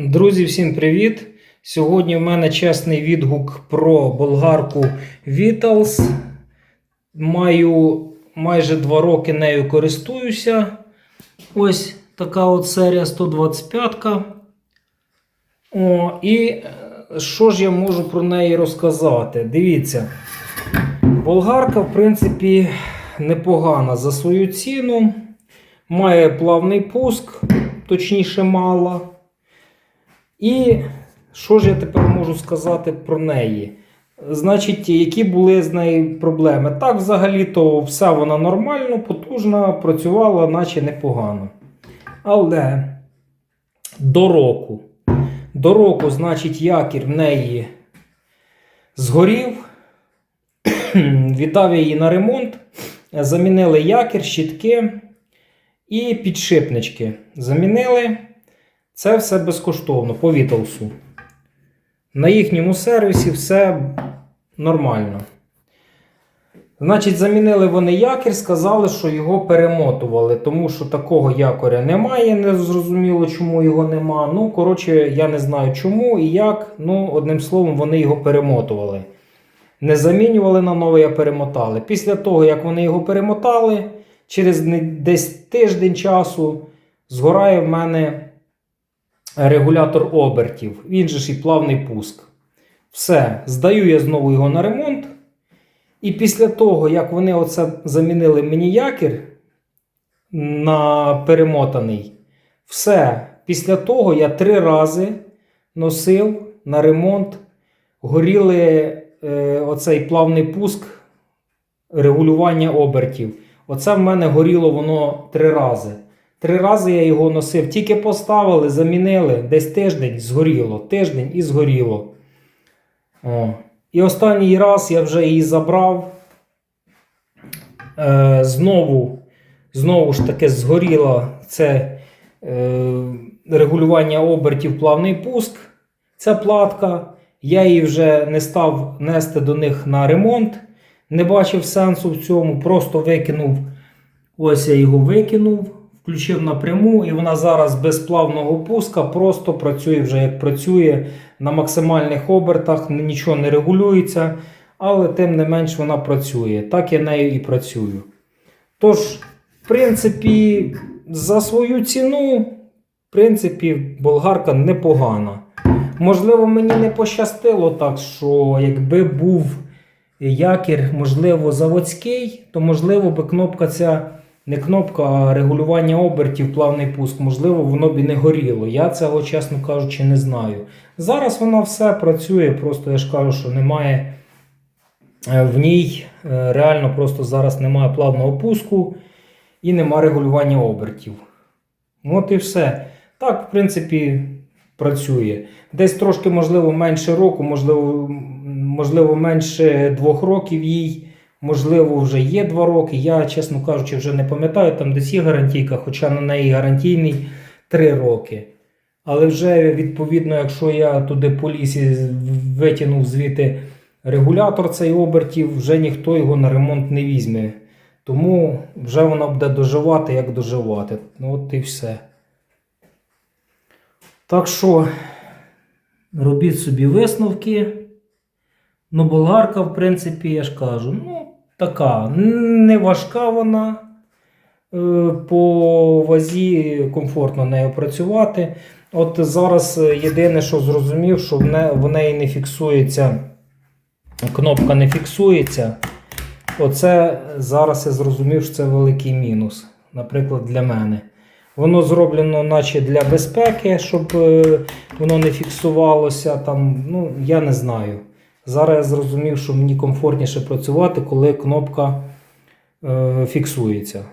Друзі, всім привіт! Сьогодні в мене чесний відгук про болгарку Vitals. Маю майже 2 роки нею користуюся. Ось така от серія 125. О, і е, що ж я можу про неї розказати? Дивіться, болгарка, в принципі, непогана за свою ціну. Має плавний пуск, точніше, мала. І що ж я тепер можу сказати про неї? Значить, які були з нею проблеми? Так, взагалі-то все вона нормально, потужна, працювала, наче непогано. Але до року. До року, значить, якір в неї згорів. Віддав її на ремонт. Замінили якір, щітки і підшипнички. Замінили. Це все безкоштовно по Віталсу. На їхньому сервісі все нормально. Значить, замінили вони якір, сказали, що його перемотували, тому що такого якоря немає, не зрозуміло, чому його нема. Ну, коротше, я не знаю чому і як. Ну, одним словом, вони його перемотували. Не замінювали на новий, а перемотали. Після того, як вони його перемотали, через десь тиждень часу згорає в мене регулятор обертів. Він же ж і плавний пуск. Все, здаю я знову його на ремонт. І після того, як вони оце замінили мені якір на перемотаний, все. Після того я три рази носив на ремонт, горіли е, оцей плавний пуск регулювання обертів. Оце в мене горіло воно три рази. Три рази я його носив, тільки поставили, замінили, десь тиждень згоріло, тиждень і згоріло. О. І останній раз я вже її забрав. Е, знову, знову ж таки згоріло це е, регулювання обертів плавний пуск. Ця платка. Я її вже не став нести до них на ремонт. Не бачив сенсу в цьому, просто викинув. Ось я його викинув, включив напряму, і вона зараз без плавного пуска просто працює вже як працює на максимальних обертах, нічого не регулюється, але тим не менш вона працює. Так я нею і працюю. Тож, в принципі, за свою ціну, в принципі, болгарка непогана. Можливо, мені не пощастило так, що якби був якір, можливо, заводський, то можливо би кнопка ця. Не кнопка, а регулювання обертів, плавний пуск, можливо, воно б і не горіло. Я цього, чесно кажучи, не знаю. Зараз воно все працює, просто я ж кажу, що немає е, в ній, е, реально просто зараз немає плавного пуску і немає регулювання обертів. От і все. Так, в принципі, працює. Десь трошки, можливо, менше року, можливо, можливо, менше двох років їй. Можливо, вже є 2 роки. Я, чесно кажучи, вже не пам'ятаю, там десь є гарантійка, хоча на неї гарантійний 3 роки. Але вже відповідно, якщо я туди по лісі витягнув звідти регулятор цей обертів, вже ніхто його на ремонт не візьме. Тому вже вона буде доживати, як доживати. Ну от і все. Так що, робіть собі висновки. Ну, болгарка, в принципі, я ж кажу, ну, така, не важка вона. Е, По вазі комфортно нею працювати. От зараз єдине, що зрозумів, що в, неї не фіксується, кнопка не фіксується. Оце зараз я зрозумів, що це великий мінус. Наприклад, для мене. Воно зроблено, наче для безпеки, щоб е, воно не фіксувалося. Там, ну, я не знаю. Зараз я зрозумів, що мені комфортніше працювати, коли кнопка е, фіксується.